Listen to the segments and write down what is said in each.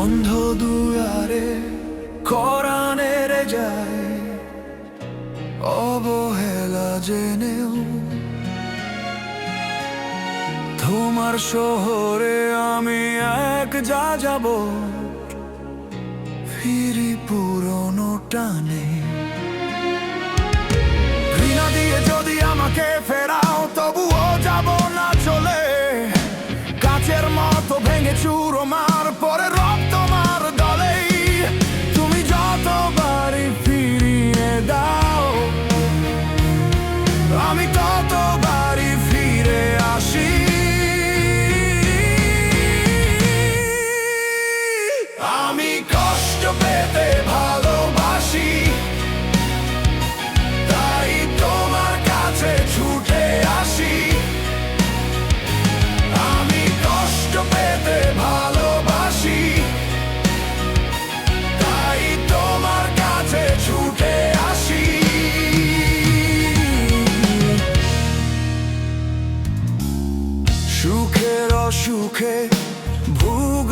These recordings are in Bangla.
দুয়ারে করানের যায় অবহেলা জেনেও তোমার শহরে আমি এক যা যাব ফিরি পুরনো টানে। ঘৃণা দিয়ে যদি আমাকে ফেরাও, তবুও যাব না চলে। কাচের মতো ভেঙে চুরো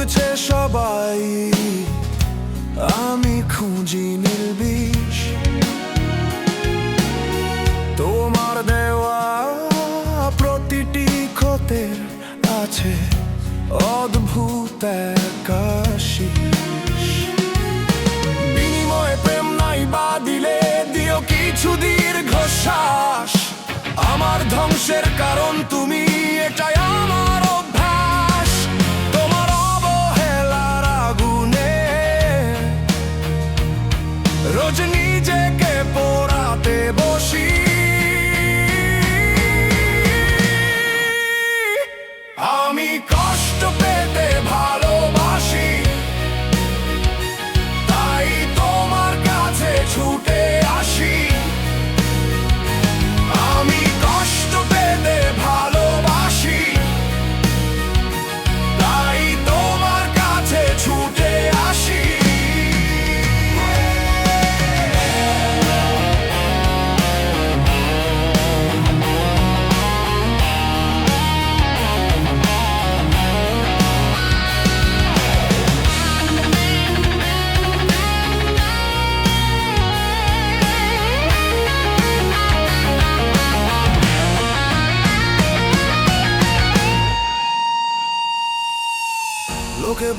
ভুগছে সবাই। আমি খুঁজি নির্বিষ তোমার দেওয়া প্রতিটি ক্ষতের আছে অদ্ভুত আশিস। বিনিময়ে প্রেম নাই বা দিলে দিও কিছু দীর্ঘ শ্বাস আমার ধ্বংসের কারণ তুমি এটাই আমার।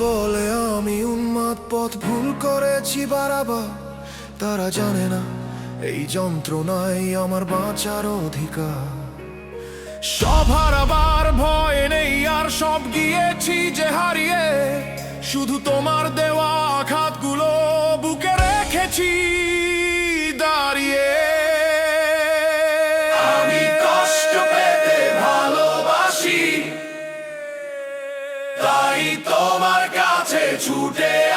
বলে আমি উন্মাদ পথ ভুল করেছি বারাবা তারা জানে না, এই যন্ত্রণাই আমার বাঁচার অধিকার। সব আবার ভয় নেই, আর সব গিয়েছি যে হারিয়ে। শুধু তোমার দেওয়া day.